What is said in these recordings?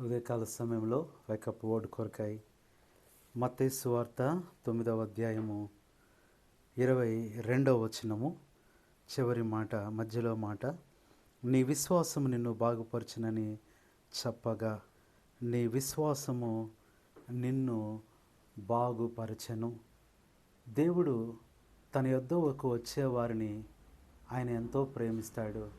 ఉదయకాల సమయంలో వైకప్ ఓడ్ కొరకాయి మత్తయి వార్త తొమ్మిదవ అధ్యాయము ఇరవై రెండవ వచనము. చివరి మాట మధ్యలో మాట నీ విశ్వాసము నిన్ను బాగుపరచునని చెప్పగా నీ విశ్వాసము నిన్ను బాగుపరచను. దేవుడు తన యొద్దకు వచ్చే వారిని ఆయన ఎంతో ప్రేమిస్తాడు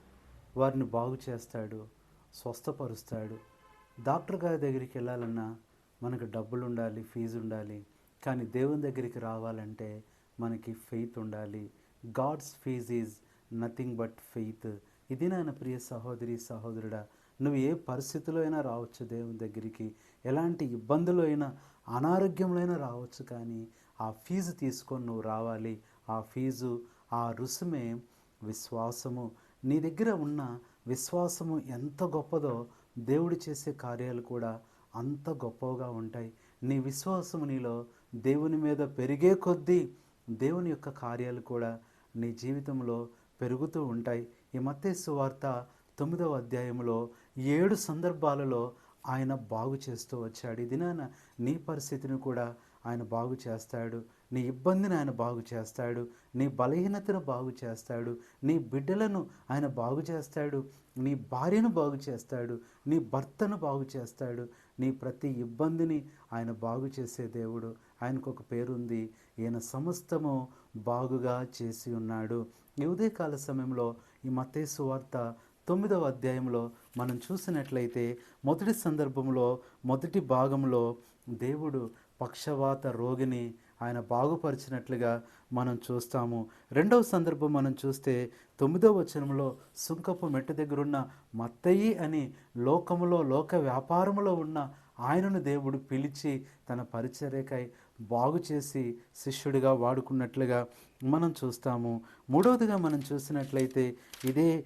వారిని బాగు చేస్తాడు స్వస్థపరుస్తాడు. డాక్టర్ గారి దగ్గరికి వెళ్ళాలన్నా మనకు డబ్బులు ఉండాలి ఫీజు ఉండాలి. కానీ దేవుని దగ్గరికి రావాలంటే మనకి ఫెయిత్ ఉండాలి. God's fees is nothing but faith ఇది నాన్న ప్రియ సహోదరి సహోదరుడా నువ్వు ఏ పరిస్థితిలో అయినా రావచ్చు దేవుని దగ్గరికి. ఎలాంటి ఇబ్బందులు అయినా అనారోగ్యంలో అయినా రావచ్చు కానీ ఆ ఫీజు తీసుకొని నువ్వు రావాలి. ఆ ఫీజు ఆ రుసుమే విశ్వాసము. నీ దగ్గర ఉన్న విశ్వాసము ఎంత గొప్పదో దేవుడు చేసే కార్యాలు కూడా అంత గొప్పగా ఉంటాయి. నీ విశ్వాసము నీలో దేవుని మీద పెరిగే కొద్దీ దేవుని యొక్క కార్యాలు కూడా నీ జీవితంలో పెరుగుతూ ఉంటాయి. ఈ మత్తేసు వార్త తొమ్మిదవ అధ్యాయంలో ఏడు సందర్భాలలో ఆయన బాగు చేస్తూ వచ్చాడు. ఇది నాన్న నీ పరిస్థితిని కూడా ఆయన బాగు చేస్తాడు. నీ ఇబ్బందిని ఆయన బాగు చేస్తాడు. నీ బలహీనతను బాగు చేస్తాడు. నీ బిడ్డలను ఆయన బాగు చేస్తాడు. నీ భార్యను బాగు చేస్తాడు. నీ భర్తను బాగు చేస్తాడు. నీ ప్రతి ఇబ్బందిని ఆయన బాగు చేసే దేవుడు. ఆయనకు ఒక పేరుంది. ఈయన సమస్తము బాగుగా చేసి ఉన్నాడు. ఈ ఉదయకాల సమయంలో ఈ మతేసు వార్త తొమ్మిదవ అధ్యాయంలో మనం చూసినట్లయితే మొదటి సందర్భంలో మొదటి భాగంలో దేవుడు పక్షవాత రోగిని ఆయన బాగుపరిచినట్లుగా మనం చూస్తాము. రెండవ సందర్భం మనం చూస్తే తొమ్మిదవ వచనంలో సుంకపు మెట్టు దగ్గరున్న మత్తయి అని లోకములో లోక వ్యాపారములో ఉన్న ఆయనను దేవుడు పిలిచి తన పరిచర్యకై బాగు చేసి శిష్యుడిగా వాడుకున్నట్లుగా మనం చూస్తాము. మూడవదిగా మనం చూసినట్లయితే ఇదే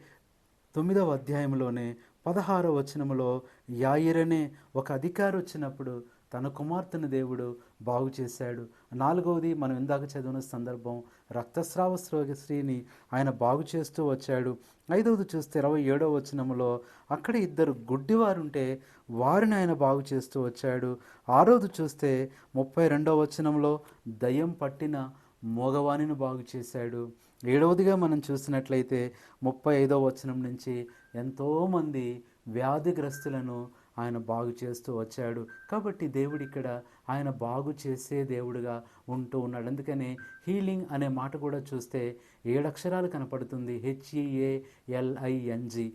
తొమ్మిదవ అధ్యాయంలోనే పదహారవ వచనములో యాయిరనే ఒక అధికారి వచ్చినప్పుడు తన కుమార్తెను దేవుడు బాగు చేశాడు. నాలుగవది మనం ఇందాక చదివిన సందర్భం రక్తస్రావ శ్రీని ఆయన బాగు చేస్తూ వచ్చాడు. ఐదవది చూస్తే ఇరవై ఏడవ వచనంలో అక్కడ ఇద్దరు గుడ్డివారుంటే వారిని ఆయన బాగు చేస్తూ వచ్చాడు. ఆరోది చూస్తే ముప్పై రెండవ వచనంలో దయ్యం పట్టిన మోగవాణిని బాగు చేశాడు. ఏడవదిగా మనం చూసినట్లయితే ముప్పై ఐదవ వచనం నుంచి ఎంతోమంది వ్యాధిగ్రస్తులను ఆయన బాగు చేస్తూ వచ్చాడు. కాబట్టి దేవుడు ఇక్కడ ఆయన బాగు చేసే దేవుడుగా ఉంటూ ఉన్నాడు. అందుకనే హీలింగ్ అనే మాట కూడా చూస్తే ఏడు అక్షరాలు కనపడుతుంది. హెచ్ఈఏ ఎల్ఐఎన్జి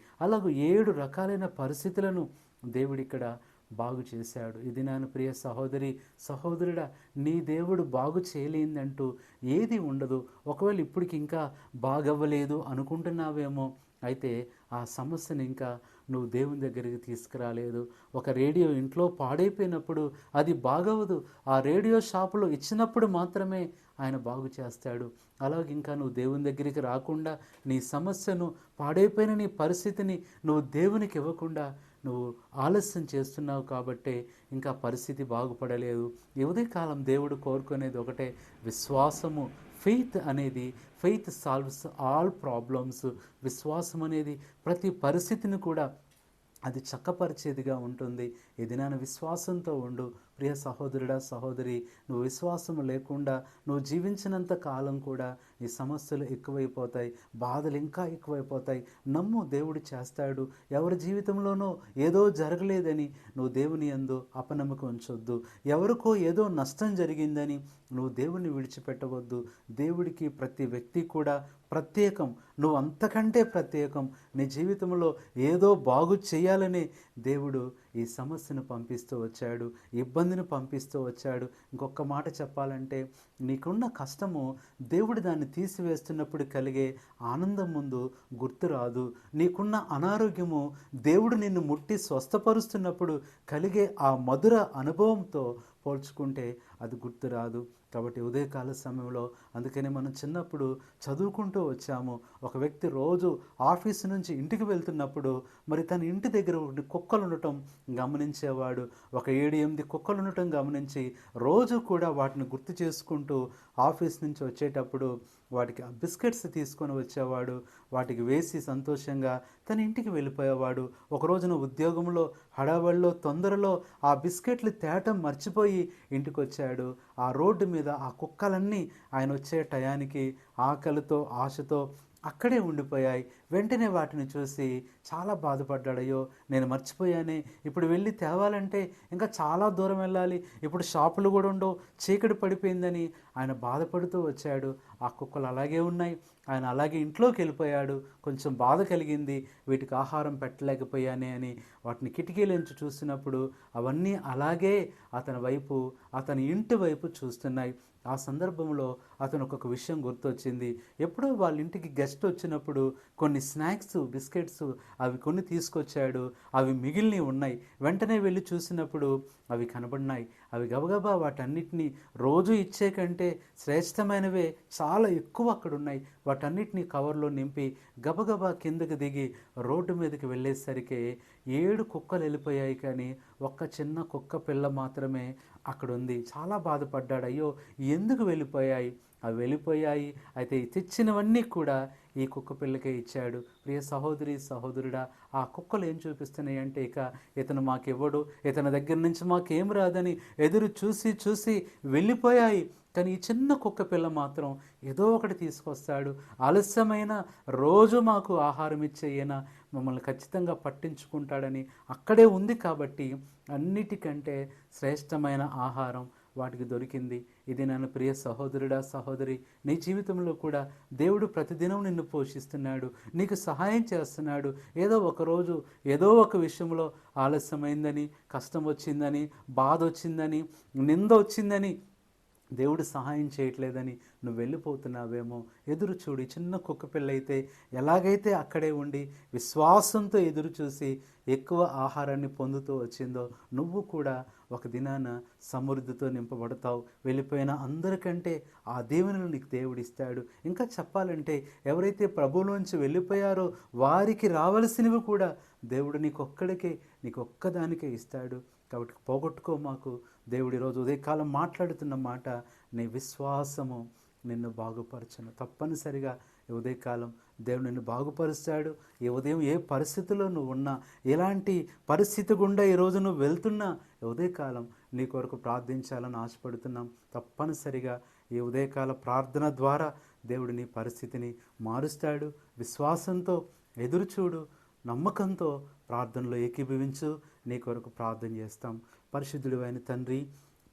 ఏడు రకాలైన పరిస్థితులను దేవుడు ఇక్కడ బాగు చేశాడు. ఇది నాను ప్రియ సహోదరి సహోదరుడా నీ దేవుడు బాగు చేయలేందంటూ ఏది ఉండదు. ఒకవేళ ఇప్పటికి ఇంకా బాగవ్వలేదు అనుకుంటున్నావేమో అయితే ఆ సమస్యను ఇంకా నువ్వు దేవుని దగ్గరికి తీసుకురాలేదు. ఒక రేడియో ఇంట్లో పాడైపోయినప్పుడు అది బాగవదు ఆ రేడియో షాపులో ఇచ్చినప్పుడు మాత్రమే ఆయన బాగు చేస్తాడు. అలాగే ఇంకా నువ్వు దేవుని దగ్గరికి రాకుండా నీ సమస్యను పాడైపోయిన నీ పరిస్థితిని నువ్వు దేవునికి ఇవ్వకుండా నువ్వు ఆలస్యం చేస్తున్నావు కాబట్టే ఇంకా పరిస్థితి బాగుపడలేదు. ఇవదే కాలం దేవుడు కోరుకునేది ఒకటే విశ్వాసము ఫెయిత్ అనేది ఫెయిత్ సాల్వ్స్ ఆల్ ప్రాబ్లమ్స్ విశ్వాసం అనేది ప్రతి పరిస్థితిని కూడా అది చక్కపరిచేదిగా ఉంటుంది. ఇది నేను విశ్వాసంతో ఉండు. ప్రియ సహోదరుడా సహోదరి నువ్వు విశ్వాసం లేకుండా నువ్వు జీవించినంత కాలం కూడా నీ సమస్యలు ఎక్కువైపోతాయి బాధలు ఇంకా ఎక్కువైపోతాయి. నమ్ము దేవుడు చేస్తాడు. ఎవరి జీవితంలోనో ఏదో జరగలేదని నువ్వు దేవుని ఎందు అపనమ్మకం ఉంచొద్దు. ఎవరికో ఏదో నష్టం జరిగిందని నువ్వు దేవుని విడిచిపెట్టవద్దు. దేవుడికి ప్రతి వ్యక్తి కూడా ప్రత్యేకం. నువ్వు అంతకంటే ప్రత్యేకం. నీ జీవితంలో ఏదో బాగు చేయాలని దేవుడు ఈ సమస్యను పంపిస్తూ వచ్చాడు ఇబ్బందిని పంపిస్తూ వచ్చాడు. ఇంకొక మాట చెప్పాలంటే నీకున్న కష్టము దేవుడు దాన్ని తీసివేస్తున్నప్పుడు కలిగే ఆనందం ముందు గుర్తు రాదు. నీకున్న అనారోగ్యము దేవుడు నిన్ను ముట్టి స్వస్థపరుస్తున్నప్పుడు కలిగే ఆ మధుర అనుభవంతో పోల్చుకుంటే అది గుర్తు రాదు. కాబట్టి ఉదయకాల సమయంలో అందుకనే మనం చిన్నప్పుడు చదువుకుంటూ వచ్చాము. ఒక వ్యక్తి రోజు ఆఫీసు నుంచి ఇంటికి వెళ్తున్నప్పుడు మరి తన ఇంటి దగ్గర కుక్కలు ఉండటం గమనించేవాడు. ఒక ఏడు ఎనిమిది కుక్కలు ఉండటం గమనించి రోజు కూడా వాటిని గుర్తు చేసుకుంటూ ఆఫీస్ నుంచి వచ్చేటప్పుడు వాటికి ఆ బిస్కెట్స్ తీసుకొని వచ్చేవాడు. వాటికి వేసి సంతోషంగా తన ఇంటికి వెళ్ళిపోయేవాడు. ఒక రోజున ఉద్యోగంలో హడావడిలో తొందరలో ఆ బిస్కెట్లు తేటం మర్చిపోయి ఇంటికి వచ్చాడు ఆ రోడ్డు మీద ఆ కుక్కలన్నీ ఆయన వచ్చే టయానికి ఆకలితో ఆశతో అక్కడే ఉండిపోయాయి. వెంటనే వాటిని చూసి చాలా బాధపడ్డాడయ్యో నేను మర్చిపోయానే. ఇప్పుడు వెళ్ళి తేవాలంటే ఇంకా చాలా దూరం వెళ్ళాలి. ఇప్పుడు షాపులు కూడా ఉండవు. చీకటి పడిపోయిందని ఆయన బాధపడుతూ వచ్చాడు. ఆ కుక్కలు అలాగే ఉన్నాయి. ఆయన అలాగే ఇంట్లోకి వెళ్ళిపోయాడు. కొంచెం బాధ కలిగింది. వీటికి ఆహారం పెట్టలేకపోయానే అని వాటిని కిటికీలోంచి చూసినప్పుడు అవన్నీ అలాగే అతని వైపు అతని ఇంటి వైపు చూస్తున్నాయి. ఆ సందర్భంలో అతను ఒక విషయం గుర్తొచ్చింది. ఎప్పుడో వాళ్ళ ఇంటికి గెస్ట్ వచ్చినప్పుడు కొన్ని స్నాక్స్ బిస్కెట్స్ అవి కొన్ని తీసుకొచ్చాడు. అవి మిగిలినవి ఉన్నాయి. వెంటనే వెళ్ళి చూసినప్పుడు అవి కనబడినాయి. అవి గబగబా వాటన్నిటిని రోజు ఇచ్చే కంటే శ్రేష్టమైనవే చాలా ఎక్కువ అక్కడ ఉన్నాయి వాటన్నిటిని కవర్లో నింపి గబగబా కిందకి దిగి రోడ్డు మీదకి వెళ్ళేసరికి ఏడు కుక్కలు వెళ్ళిపోయాయి కానీ ఒక్క చిన్న కుక్క పిల్ల మాత్రమే అక్కడ ఉంది చాలా బాధపడ్డాడు. అయ్యో ఎందుకు వెళ్ళిపోయాయి? అవి వెళ్ళిపోయాయి. అయితే తెచ్చినవన్నీ కూడా ఈ కుక్క పిల్లకే ఇచ్చాడు. ప్రియ సహోదరి సహోదరుడా ఆ కుక్కలు ఏం చూపిస్తున్నాయి అంటే ఇక ఇతను మాకివ్వడు ఇతని దగ్గర నుంచి మాకేం రాదని ఎదురు చూసి చూసి వెళ్ళిపోయాయి. కానీ ఈ చిన్న కుక్క పిల్ల మాత్రం ఏదో ఒకటి తీసుకొస్తాడు. ఆలస్యమైన రోజు మాకు ఆహారం ఇచ్చే ఈయన మమ్మల్ని ఖచ్చితంగా పట్టించుకుంటాడని అక్కడే ఉంది కాబట్టి అన్నిటికంటే శ్రేష్టమైన ఆహారం వాటికి దొరికింది. ఇది నన్ను ప్రియ సహోదరుడా సహోదరి. నీ జీవితంలో కూడా దేవుడు ప్రతిదినం నిన్ను పోషిస్తున్నాడు నీకు సహాయం చేస్తున్నాడు. ఏదో ఒకరోజు ఏదో ఒక విషయంలో ఆలస్యమైందని కష్టం వచ్చిందని బాధ వచ్చిందని నింద వచ్చిందని దేవుడు సహాయం చేయట్లేదని నువ్వు వెళ్ళిపోతున్నావేమో. ఎదురు చూడి చిన్న కుక్క పిల్ల అయితే ఎలాగైతే అక్కడే ఉండి విశ్వాసంతో ఎదురు చూసి ఎక్కువ ఆహారాన్ని పొందుతూ వచ్చిందో నువ్వు కూడా ఒక దినాన సమృద్ధితో నింపబడతావు. వెళ్ళిపోయిన అందరికంటే ఆ దేవునిని నీకు దేవుడిస్తాడు ఇంకా చెప్పాలంటే ఎవరైతే ప్రభులోంచి వెళ్ళిపోయారో వారికి రావలసినవి కూడా దేవుడు నీకొక్కడికే నీకొక్కదానికే ఇస్తాడు. కాబట్టి పోగొట్టుకో మాకు. దేవుడు ఈరోజు ఉదయకాలం మాట్లాడుతున్న మాట నీ విశ్వాసము నిన్ను బాగుపరచను. తప్పనిసరిగా ఈ ఉదయకాలం దేవుడు నిన్ను బాగుపరుస్తాడు. ఈ ఉదయం ఏ పరిస్థితిలో నువ్వు ఉన్నా ఎలాంటి పరిస్థితి గుండా ఈరోజు నువ్వు వెళ్తున్నా ఈ ఉదయకాలం నీ కొరకు ప్రార్థించాలని ఆశపడుతున్నాం. తప్పనిసరిగా ఈ ఉదయకాల ప్రార్థన ద్వారా దేవుడు నీ పరిస్థితిని మారుస్తాడు. విశ్వాసంతో ఎదురుచూడు నమ్మకంతో ప్రార్థనలో ఏకీభవించు. నీ కొరకు ప్రార్థన చేస్తాం. పరిశుద్ధుడు అయిన తండ్రి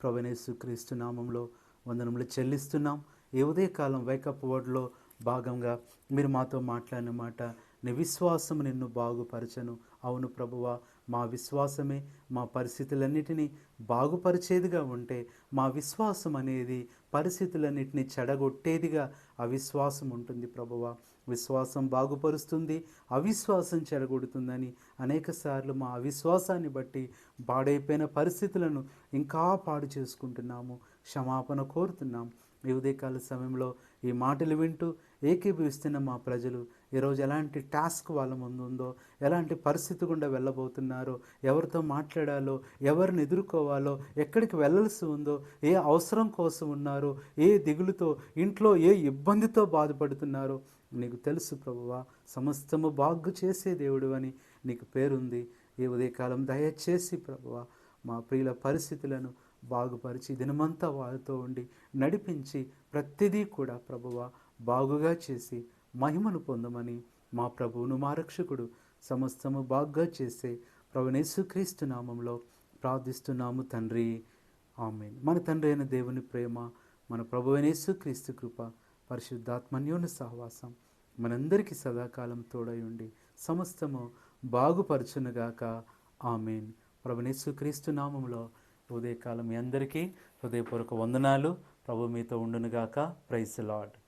ప్రవణేశు క్రీస్తు నామంలో వందనములు చెల్లిస్తున్నాం. ఈ ఉదయకాలం వైకప్ వర్డ్లో భాగంగా మీరు మాతో మాట్లాడిన మాట నీ విశ్వాసం నిన్ను బాగుపరచను. అవును ప్రభువ మా విశ్వాసమే మా పరిస్థితులన్నిటినీ బాగుపరిచేదిగా ఉంటే మా విశ్వాసం అనేది పరిస్థితులన్నిటినీ చెడగొట్టేదిగా అవిశ్వాసం ఉంటుంది ప్రభువ. విశ్వాసం బాగుపరుస్తుంది అవిశ్వాసం చెడగొడుతుందని అనేకసార్లు మా అవిశ్వాసాన్ని బట్టి పాడైపోయిన పరిస్థితులను ఇంకా పాడు చేసుకుంటున్నాము క్షమాపణ కోరుతున్నాం. ఈ ఉదయకాల సమయంలో ఈ మాటలు వింటూ ఏకీభవిస్తున్న మా ప్రజలు ఈరోజు ఎలాంటి టాస్క్ వాళ్ళ ముందు ఉందో ఎలాంటి పరిస్థితి గుండా వెళ్ళబోతున్నారో ఎవరితో మాట్లాడాలో ఎవరిని ఎదుర్కోవాలో ఎక్కడికి వెళ్ళాల్సి ఉందో ఏ అవసరం కోసం ఉన్నారో ఏ దిగులుతో ఇంట్లో ఏ ఇబ్బందితో బాధపడుతున్నారో నీకు తెలుసు ప్రభువా సమస్తము బాగు చేసే దేవుడు అని నీకు పేరుంది. ఈ ఉదయకాలం దయచేసి ప్రభువా మా ప్రియుల పరిస్థితులను బాగుపరిచి దినమంతా వారితో ఉండి నడిపించి ప్రతిదీ కూడా ప్రభువ బాగుగా చేసి మహిమను పొందమని మా ప్రభువును మా రక్షకుడు సమస్తము బాగుగా చేసే ప్రభునేసుక్రీస్తు నామంలో ప్రార్థిస్తున్నాము తండ్రి. ఆమె మన తండ్రి అయిన దేవుని ప్రేమ మన ప్రభు క్రీస్తు కృప పరిశుద్ధాత్మన్యోని సహవాసం మనందరికీ సదాకాలం తోడై ఉండి సమస్తము బాగుపరచునుగాక. ఆమెన్. ప్రభునేసుక్రీస్తు నామంలో ఉదయకాలం మీ అందరికీ హృదయపూర్వక వందనాలు. ప్రభు మీతో ఉండునుగాక. Price lord